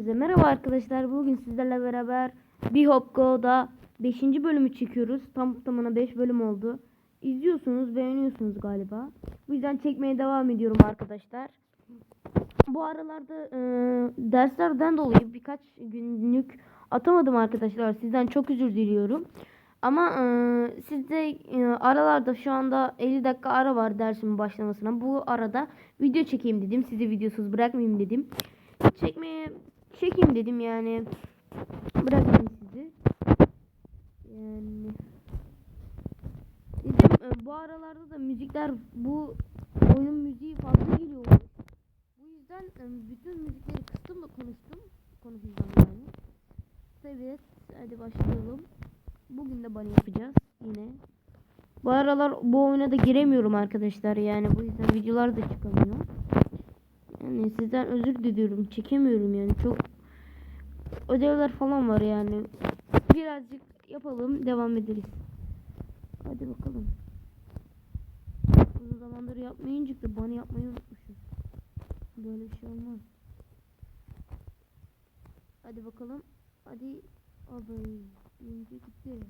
Size merhaba arkadaşlar. Bugün sizlerle beraber bir Hop Go'da 5. bölümü çekiyoruz. Tam tamına 5 bölüm oldu. İzliyorsunuz, beğeniyorsunuz galiba. Bu yüzden çekmeye devam ediyorum arkadaşlar. Bu aralarda e, derslerden dolayı birkaç günlük atamadım arkadaşlar. Sizden çok özür diliyorum. Ama e, sizde e, aralarda şu anda 50 dakika ara var dersimin başlamasına. Bu arada video çekeyim dedim. Sizi videosuz bırakmayayım dedim. Çekmeye çekeyim dedim yani. Bırakayım sizi. Yani dedim e, bu aralarda da müzikler bu oyun müziği fazla geliyor. Bu yüzden e, bütün müzikleri kıstım da konuştum. Konuşacağım yani. Evet hadi başlayalım. Bugün de bana yapacağız yine. Bu aralar bu oyuna da giremiyorum arkadaşlar yani bu yüzden videolar da çıkamıyor. Yani sizden özür diliyorum. Çekemiyorum yani. Çok ödevler falan var yani. Birazcık yapalım. Devam ederiz. Hadi bakalım. Uzun zamandır yapmayınca da bana yapmayı unutmuşum. Böyle bir şey olmaz. Hadi bakalım. Hadi. Abi. Birinci gitti.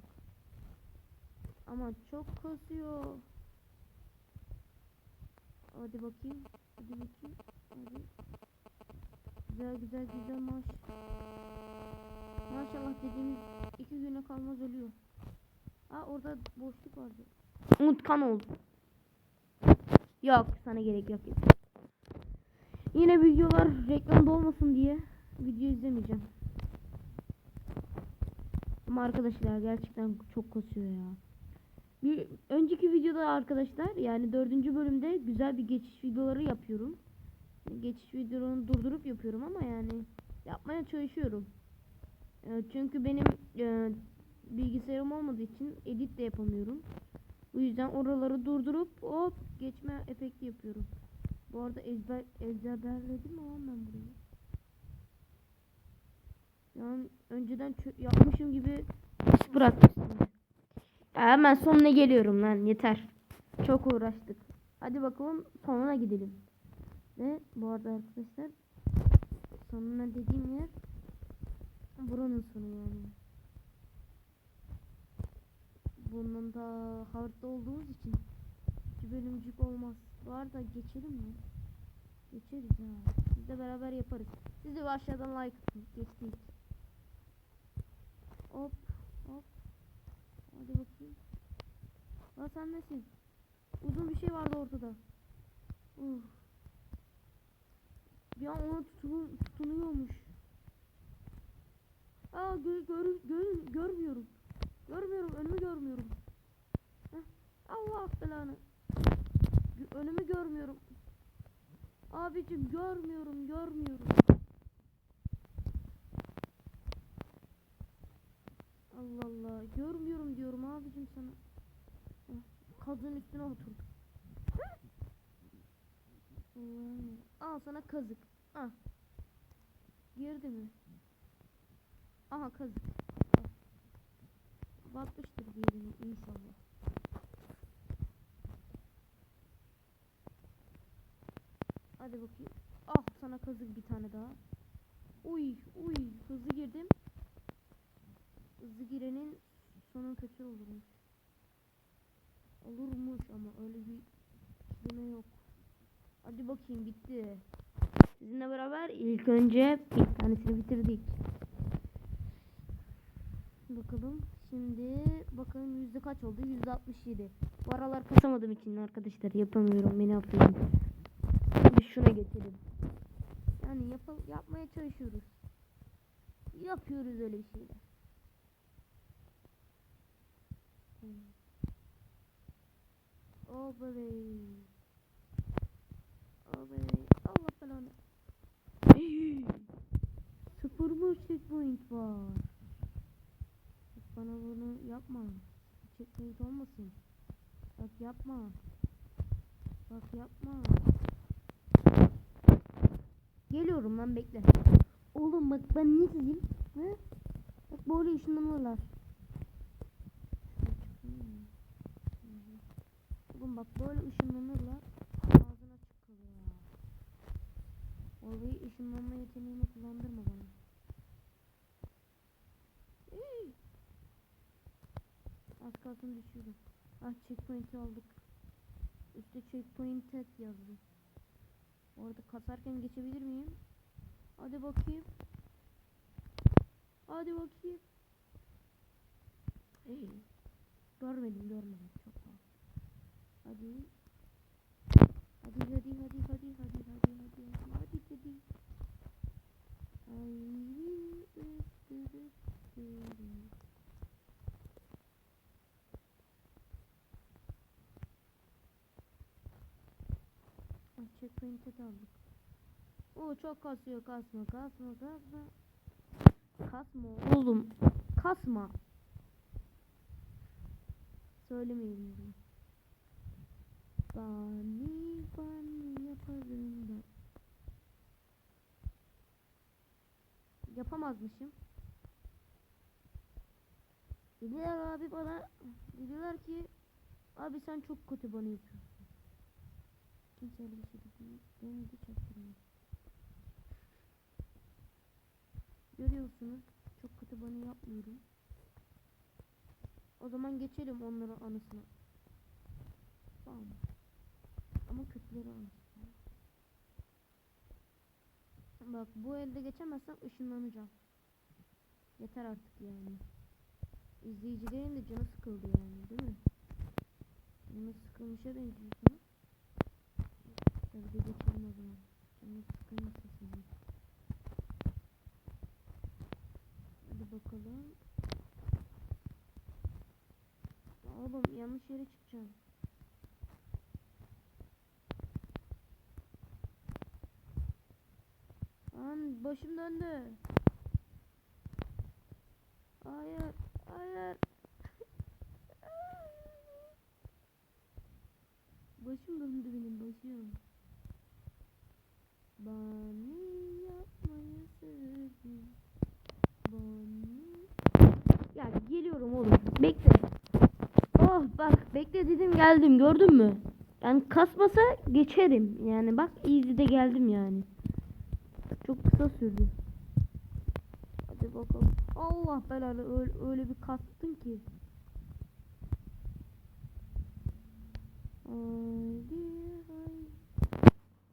Ama çok kasıyor. Hadi bakayım. Hadi bakayım. Hadi. Güzel güzel güzel maş. Maşallah dediğimiz iki güne kalmaz ölüyor. Aa orada boşluk vardı. Unutkan oldu. Yok sana gerek yok. Yine videolar reklamda olmasın diye video izlemeyeceğim. Ama arkadaşlar gerçekten çok kasıyor ya. Bir önceki videoda arkadaşlar yani dördüncü bölümde güzel bir geçiş videoları yapıyorum. Geçiş videolarını durdurup yapıyorum ama yani yapmaya çalışıyorum. E, çünkü benim e, bilgisayarım olmadığı için edit de yapamıyorum. Bu yüzden oraları durdurup hop geçme efekti yapıyorum. Bu arada ezber ezberledim mi lan ben burayı? Yani önceden yapmışım gibi pis bırakmışsın. Ya hemen sonuna geliyorum lan yeter. Çok uğraştık. Hadi bakalım sonuna gidelim. Ve bu arada arkadaşlar sonuna dediğim yer buranın sonu yani. Bunun da hardta olduğumuz için iki bölümcük olmaz. Bu arada geçelim mi? Geçeriz ha. Biz de beraber yaparız. Siz de aşağıdan like atın. Geçtik. Hop hop. Hadi bakayım. Aa sen nesin? Uzun bir şey vardı ortada. Uf. Bir an ona tutulu, tutunuyormuş. Aa gö gör, gör, görmüyorum. Görmüyorum önümü görmüyorum. Heh. Allah belanı. Önümü görmüyorum. Abicim görmüyorum görmüyorum. Allah Allah görmüyorum diyorum abicim sana. Heh, Kazın üstüne oturdum. Heh. Al sana kazık. Ah. Girdi mi? Aha kazık. Al. Batmıştır bir yerine inşallah. Hadi bakayım. Ah sana kazık bir tane daha. Uy uy hızlı girdim. Hızlı girenin sonu kötü olurmuş. Olurmuş ama öyle bir kelime yok. Hadi bakayım bitti. Sizinle beraber ilk önce bir tanesini bitirdik. Bakalım. Şimdi bakalım yüzde kaç oldu? Yüzde 67. Bu aralar kasamadığım için arkadaşlar yapamıyorum. Beni affedin. Şimdi şuna geçelim. Yani yap yapmaya çalışıyoruz. Yapıyoruz öyle şeyler. Oh baby. Baby. Allah belanı. Sıfır mı checkpoint var? Bak Bana bunu yapma. Checkpoint olmasın. Bak yapma. Bak yapma. Geliyorum lan bekle. Oğlum bak ben ne dedim? He? Bak böyle ışınlanırlar. Oğlum bak böyle ışınlanırlar. Olayı ışınlanma yeteneğini kullandırma bana. Ee, az kalsın düşürdüm. Ah checkpoint'i aldık. Üstte checkpoint et yazdı. Orada kasarken geçebilir miyim? Hadi bakayım. Hadi bakayım. Ee, görmedim görmedim çok fazla. Hadi Hadi hadi hadi hadi hadi hadi hadi hadi hadi. Ay. Checkpoint'e de aldık. Oo çok kasıyor kasma kasma kasma. Kasma oğlum. Kasma. Söylemeyin. Bani bani yaparım ben. Yapamazmışım. Dediler abi bana dediler ki abi sen çok kötü bana yapıyorsun. Kimse öyle bir şey dedi. Benim de çaktırmıyor. Görüyorsunuz çok kötü bana yapmıyorum. O zaman geçelim onların anısına. Tamam. Ama kötüleri anısına. Bak bu elde geçemezsem ışınlanacağım. Yeter artık yani. İzleyicilerin de canı sıkıldı yani değil mi? Canı sıkılmışa benziyorsunuz. Hadi de geçelim o zaman. Canı sıkılmışsa sizin. Hadi bakalım. Oğlum yanlış yere çıkacağım. Lan başım döndü. Hayır, hayır. başım döndü benim başım. Bani yapmayı sevdim. Bani. Ya geliyorum oğlum. Bekle. Oh bak bekle dedim geldim gördün mü? Yani kasmasa geçerim. Yani bak easy'de geldim yani. Çok kısa sürdü. Hadi bakalım. Allah belanı öyle, öyle bir kastın ki. Haydi.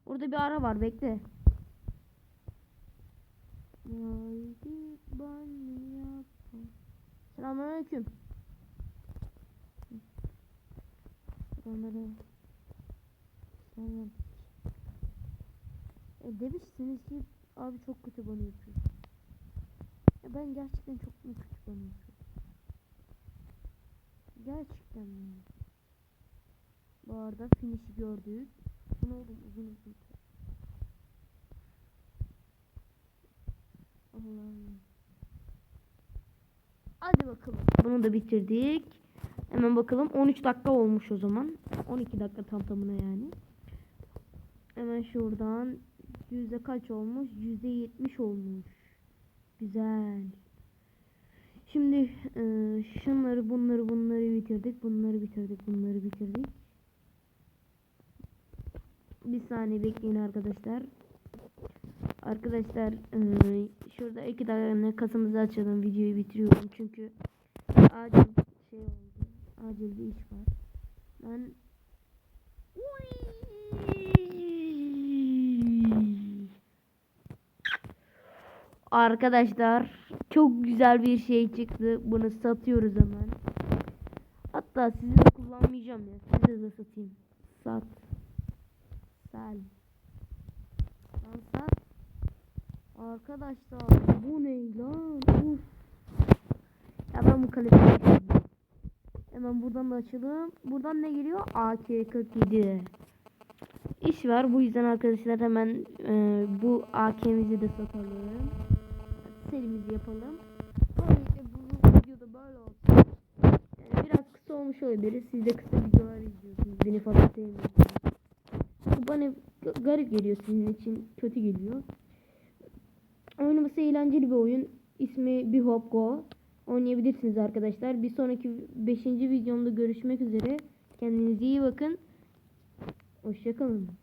Orada bir ara var bekle. Selamünaleyküm. Onları Selam. Demişsiniz ki abi çok kötü bana yapıyor. E ben gerçekten çok mu kötü bana yapıyor? Gerçekten mi? Bu arada finish'i gördük. Bu ne oğlum uzun uzun. Allah'ım. Hadi bakalım. Bunu da bitirdik. Hemen bakalım 13 dakika olmuş o zaman. 12 dakika tam tamına yani. Hemen şuradan yüzde kaç olmuş? Yüzde 70 olmuş. Güzel. Şimdi e, şunları bunları bunları bitirdik. Bunları bitirdik. Bunları bitirdik. Bir saniye bekleyin arkadaşlar. Arkadaşlar e, şurada iki dakika kasamızı açalım. Videoyu bitiriyorum çünkü acil şey oldu. Acil bir iş var. Ben Arkadaşlar çok güzel bir şey çıktı. Bunu satıyoruz hemen. Hatta sizi de kullanmayacağım ya. Size de satayım. Sat. Sel. Lan sat. Arkadaşlar bu ne lan? Uf. Ya ben bu kalemi Hemen buradan da açalım. Buradan ne geliyor? AK-47. İş var. Bu yüzden arkadaşlar hemen e, bu AK'mizi de satalım. Serimizi yapalım. Böylelikle bu videoda böyle olsun. Yani biraz kısa olmuş olabilir. Siz de kısa videolar izliyorsunuz. Beni falan sevmiyorsunuz. Bana garip geliyor sizin için. Kötü geliyor. Oynaması eğlenceli bir oyun. İsmi Bir Hop Go. Oynayabilirsiniz arkadaşlar. Bir sonraki 5. videomda görüşmek üzere. Kendinize iyi bakın. Hoşçakalın.